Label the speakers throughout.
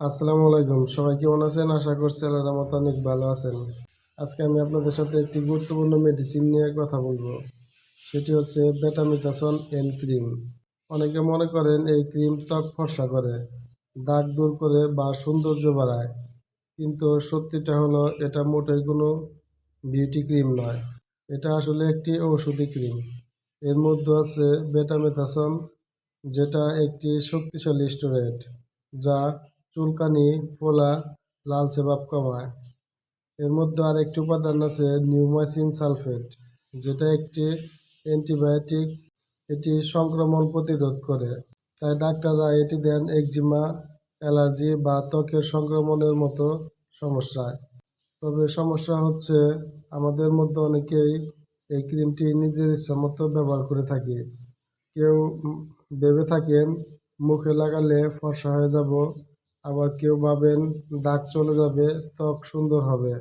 Speaker 1: আসসালামু আলাইকুম। সবাই কেমন আছেন? আশা করছি আল্লাহর মতো অনেক ভালো আছেন। আজকে আমি আপনাদের সাথে একটি গুরুত্বপূর্ণ মেডিসিন নিয়ে কথা বলব। সেটি হচ্ছে বেটামিটাসন এন ক্রিম অনেকে মনে করেন এই ক্রিম ত্বক ফর্সা করে, দাগ দূর করে বা সৌন্দর্য বাড়ায়। কিন্তু সত্যিটা হলো, এটা মোটেই কোনো বিউটি ক্রিম নয়। এটা আসলে একটি ঔষধি ক্রিম এর মধ্যে আছে বেটামেথাসন যেটা একটি শক্তিশালী স্টোরেট যা চুলকানি, ফোলা, লালচে ভাব কমায়। এর মধ্যে আরেকটি উপাদান আছে নিউমাইসিন সালফেট, যেটা একটি অ্যান্টিবায়োটিক, এটি সংক্রমণ প্রতিরোধ করে। তাই ডাক্তাররা এটি দেন একজিমা, অ্যালার্জি বা ত্বকের সংক্রমণের মতো সমস্যায়। তবে সমস্যা হচ্ছে আমাদের মধ্যে অনেকেই এই ক্রিমটি নিজের ইচ্ছা মতো ব্যবহার করে থাকি। কেউ ভেবে থাকেন, মুখে লাগালে ফর্সা হয়ে যাব আবার কেউ ভাবেন দাগ চলে যাবে, ত্বক সুন্দর হবে।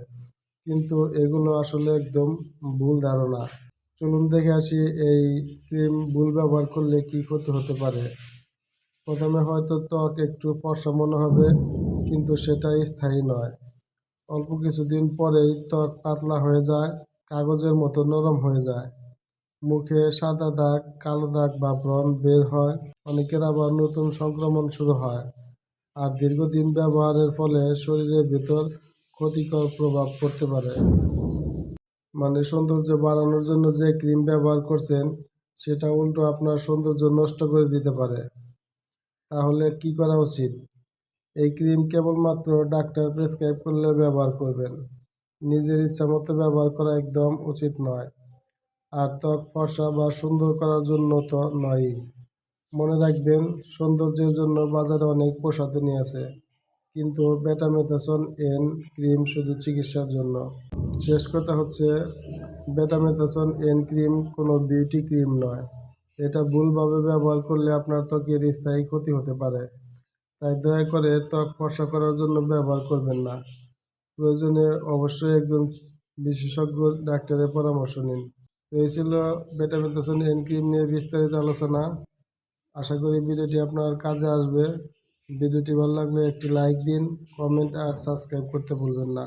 Speaker 1: কিন্তু এগুলো আসলে একদম ভুল ধারণা। চলুন দেখে আসি এই ক্রিম ভুল ব্যবহার করলে কি ক্ষতি হতে পারে। প্রথমে হয়তো ত্বক একটু ফর্সা মনে হবে, কিন্তু সেটা স্থায়ী নয়। অল্প কিছুদিন পরেই ত্বক পাতলা হয়ে যায়, কাগজের মতো নরম হয়ে যায়। মুখে সাদা দাগ, কালো দাগ বা ব্রণ বের হয়, অনেকের আবার নতুন সংক্রমণ শুরু হয়। আর দীর্ঘদিন ব্যবহারের ফলে শরীরের ভেতর ক্ষতিকর প্রভাব পড়তে পারে। মানে সৌন্দর্য বাড়ানোর জন্য যে ক্রিম ব্যবহার করছেন, সেটা উল্টো আপনার সৌন্দর্য নষ্ট করে দিতে পারে। তাহলে কি করা উচিত? এই ক্রিম কেবলমাত্র ডাক্তার প্রেসক্রাইব করলে ব্যবহার করবেন। নিজের ইচ্ছা মতো ব্যবহার করা একদম উচিত নয়। আর ত্বক ফর্সা বা সুন্দর করার জন্য তো নয়ই। মনে রাখবেন, সৌন্দর্যের জন্য বাজারে অনেক প্রসাধনী আছে। কিন্তু বেটামেথাসন এন ক্রিম শুধু চিকিৎসার জন্য। শেষ কথা হচ্ছে বেটামেথাসন এন ক্রিম কোনো বিউটি ক্রিম নয়। এটা ভুলভাবে ব্যবহার করলে আপনার ত্বকের স্থায়ী ক্ষতি হতে পারে। তাই দয়া করে ত্বক ফর্সা করার জন্য ব্যবহার করবেন না। প্রয়োজনে অবশ্যই একজন বিশেষজ্ঞ ডাক্তারের পরামর্শ নিন। এই ছিল বেটামেথাসন এন ক্রিম নিয়ে বিস্তারিত আলোচনা। আশা করি ভিডিওটি আপনার কাজে আসবে। ভিডিওটি ভালো লাগলে একটি লাইক দিন কমেন্ট আর সাবস্ক্রাইব করতে ভুলবেন না।